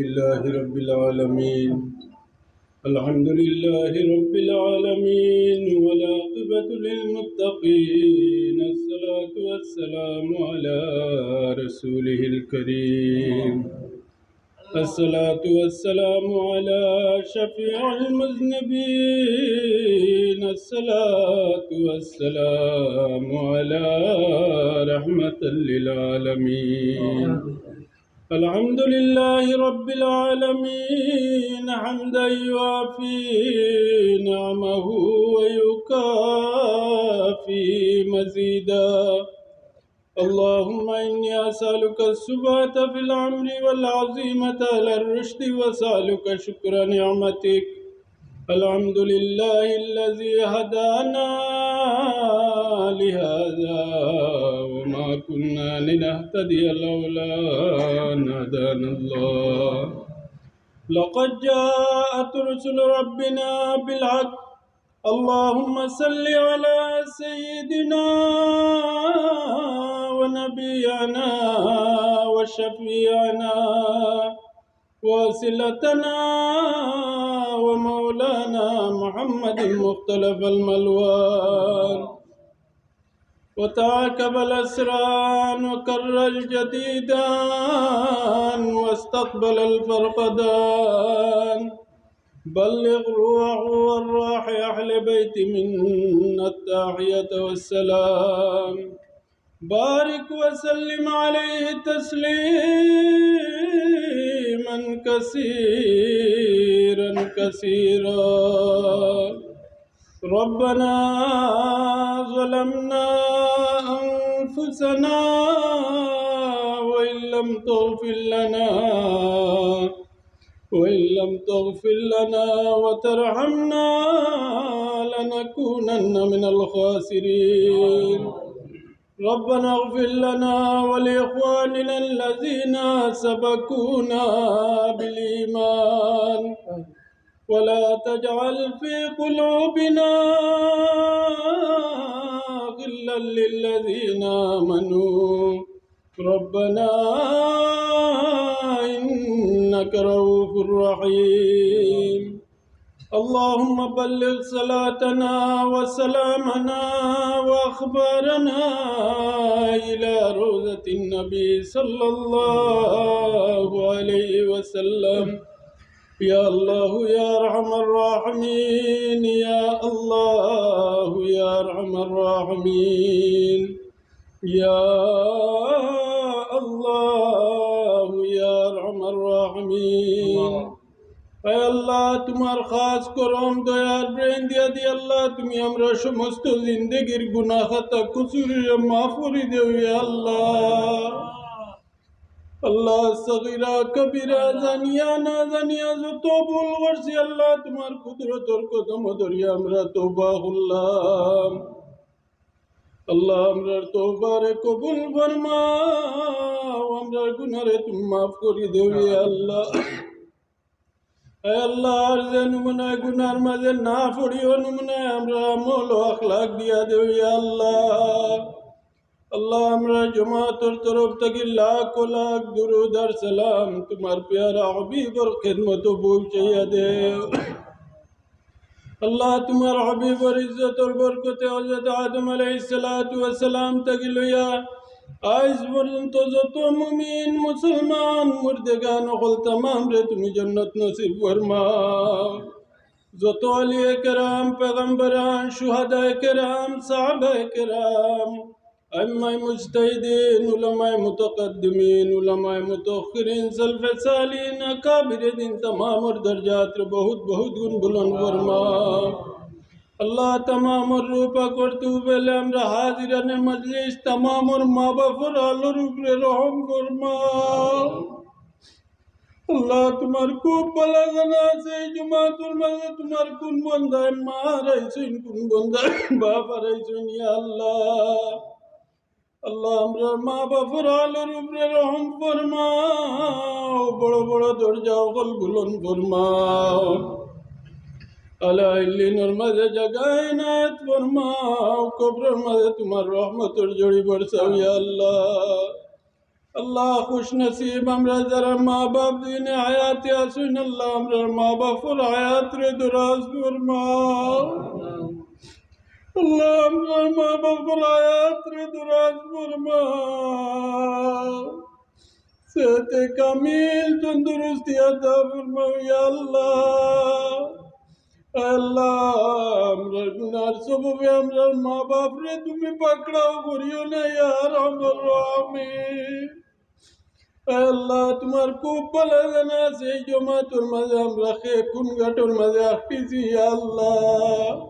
لله رب العالمين. الحمد لله رب العالمين والعاقبة للمتقين. الصلاة والسلام على رسوله الكريم. الصلاة والسلام على شفيع المذنبين. الصلاة والسلام على رحمة للعالمين. الحمد لله رب العالمين حمدا يوافي نعمه ويكافي مزيدا. اللهم إني أسألك الثبات في الأمر والعزيمة على الرشد وأسألك شكر نعمتك. الحمد لله الذي هدانا لهذا. كنا لنهتدي لولا أن هدانا الله. لقد جاءت رسل ربنا بالحق. اللهم صل على سيدنا ونبينا وشفيعنا وسلتنا ومولانا محمد مختلف الملوان. وتعاقب الأسران وكر الجديدان واستقبل الفرقدان. بلغ روح والراح أهل بيت منا التحية والسلام. بارك وسلم عليه تسليما كثيرا كثيرا. ربنا ظلمنا أنفسنا وإن لم تغفر لنا وإن لم تغفر لنا وترحمنا لنكونن من الخاسرين. ربنا اغفر لنا ولإخواننا الذين سبقونا بالإيمان. ولا تجعل في قلوبنا غلا للذين آمنوا. ربنا إنك رؤوف رحيم. اللهم بلغ صلاتنا وسلامنا وأخبارنا إلى روضة النبي صلى الله عليه وسلم. يا الله يا أرحم الراحمين يا الله يا أرحم الراحمين. يا الله يا أرحم الراحمين. اے اللہ تمہار خاص کرم دیار برین دیا دی اللہ تمہیں امرا شمست زندگیر گناہ تا قصور کسوری معفوری دیو یا اللہ. আল্লাহ আল্লাহ সগিরা কবিরা জানিয়া না জানিয়া যত ভুল করছি আল্লাহ তোমার কুদরতর কদম ধরিয়া আমরা তৌবা করলাম। আল্লাহ আমরার তৌবারে কবুল ফরমাও আমরার গুনারে তুমি মাফ করে ইয়া আল্লাহ। আল্লাহর যে নমুনায় গুনার মাঝে না পড়িও নমুনায় আমরা আমল আখলাক দিয়া اللہ ہمارا جماعت اور طرف تک لاکھ و لاکھ درود اور سلام. تمہار پیارا حبیب اور خدمت و بھول چاہیے دے اللہ تمہارا حبیب اور عزت اور برکت حضرت آدم علیہ السلام وسلام تک لیا۔ آئز برزن تو زت و ممین مسلمان، مردگان و غل تمام رے تمہیں جنت نصیب ورما زت و علی کرام پیغمبران، شہداء کرام صحابہ کرام أئمة مجتهدين علماء متقدمين علماء متأخرين سلف سالین اکابر دین تمام اور درجات رو بہت بہت گن بلند فرما اللہ تمام اور روپا کرتے বেলে আমরা হাজিরানে মজলিস তমাম ওর মা বাবার আলোর উপরে রহম ফরমা আল্লাহ তোমার খুব বলা জানা আছে এই জুমাতুল মাঝে তোমার কোন বন্ধায় মা হারাইছেন কোন বন্ধায় বাপ হারাইছেন ইয়া আল্লাহ আল্লাহ, আমরা মা বাপর আলোর উপরে রহম ফরমাও, বড় বড় দরজা অকল বুলন ফরমাও আল্লাহ ইল্লিনোর মাঝে জাগায় নাত ফরমাও, কবরের মাঝে তোমার রহমতের জড়ি বরসাও ইয়া আল্লাহ। আল্লাহ খুশ নসিব আমরা যারা মা বাপ দিনে হায়াতে আসুন আল্লাহ আমরা মা বাপর হায়াত রে দরাজ ফরমাও। আল্লাহ আমরা মা বাপর হায়াত রে দরাজ ফরমাও সেতে কামিল তন্দুরুস্তি আদা ফরমাও ইয়া আল্লাহ। আল্লাহ, আমরা গুনার সববে, আমরা মা বাপ রে, তুমি পাকড়াও করিও না ইয়ার আমার আমি আল্লাহ, তোমার খুব ভালো জানা সেই জমাটোর মাঝে আমরা খে কোন ঘাটোর মাঝে আসতেছি আল্লাহ।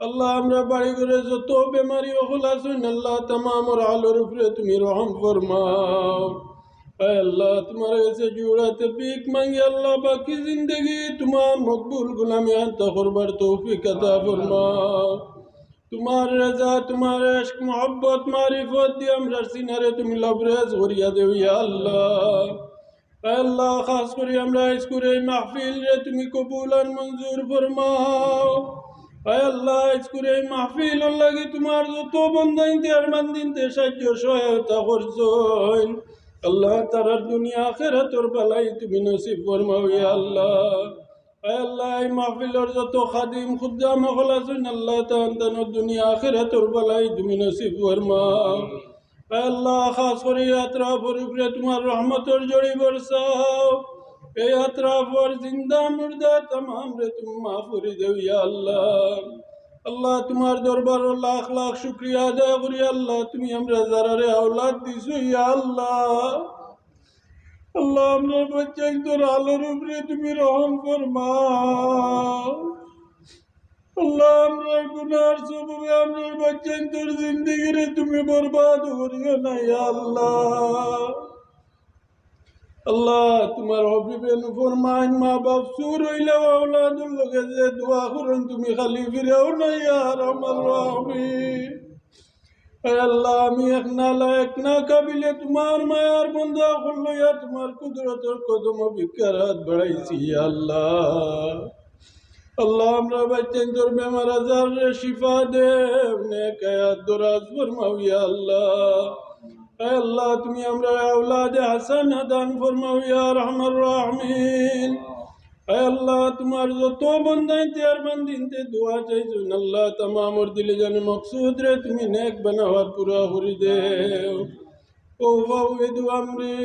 আল্লাহ আমরা বাড়ি করে যত বেমারি ওগুল আসুন আল্লাহ তমাম ওর আলোর উপরে তুমি রহম ফরমাও। আল্লাহ তোমার কাছে জুড়াতে পিক মাঙ্গি আল্লাহ বাকি জিন্দগি তোমার মকবুল গুলামি আন্ত করবার তৌফিক আতা ফরমাও। তোমার রাজা তোমার ইশক মোহব্বত মারিফত দিয়ে আমরা সিনারে তুমি লবরেজ করিয়া দেও ইয়া আল্লাহ। আল্লাহ খাস করে আমরা স্কুলে মাহফিল রে তুমি কবুল আর মঞ্জুর ফরমাও। আল্লাহ তোমার সাহায্য সহায়তা আল্লাহ দুনিয়া আল্লাহ। যত খাদিম দুনিয়া রহমতর জড়ি বরসাও এই যাত্রা পর জিন্দা মুর্দা তমাম রে তুমি দেও ইয়া আল্লাহ। আল্লাহ তোমার দরবার লাখ লাখ শুক্রিয়া আদায় করি, আল্লাহ তুমি আমরা যারা রে আওলাদ দিছো আল্লাহ। আল্লাহ আমরা বাচ্চাই তোর আলোর উপরে তুমি রহম ফরমাও। আল্লাহ আমরা গুনার সববে আমরা বাচ্চাই তোর জিন্দগিরে তুমি বরবাদ করিও না আল্লাহ। আল্লাহ, তোমার হবিবেন ফরমান মা বাপ সুর হইলে আওলাদুর লগে যে দোয়া করুন, তুমি খালি ফিরেও না ইয়ার আমার রহমি আল্লাহ, আমি এক না লায়ক না কাবিলে তোমার মায়ার বন্ধা করল ইয়া তোমার কুদরতের কদম বিকারাত বাড়াইছি আল্লাহ। আল্লাহ, আমরা বাচ্চান তোর বেমার আজার শিফা দেব নে কায়াত দরাজ ফরমাও, ইয়া আল্লাহ, তুমি আমরা আউলাদে হাসান দান ফরমাও, ইয়া রহমান। রহমিন আল্লাহ, তোমার যত বন্ধাই তেয়ার বান্ধিনতে দোয়া চাইছুন, আল্লাহ তামা দিলে জানে মকসুদ রে, তুমি নেক বানাবার পুরা হরি দে أفوض أمري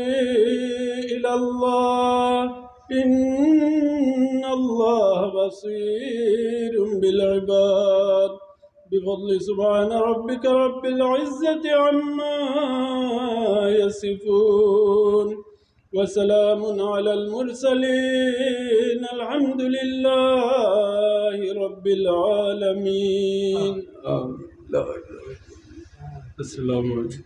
إلى الله إن الله بصير بالعباد بفضل سبحان ربك رب العزة عما يصفون وسلام على المرسلين الحمد لله رب العالمين. السلام عليكم.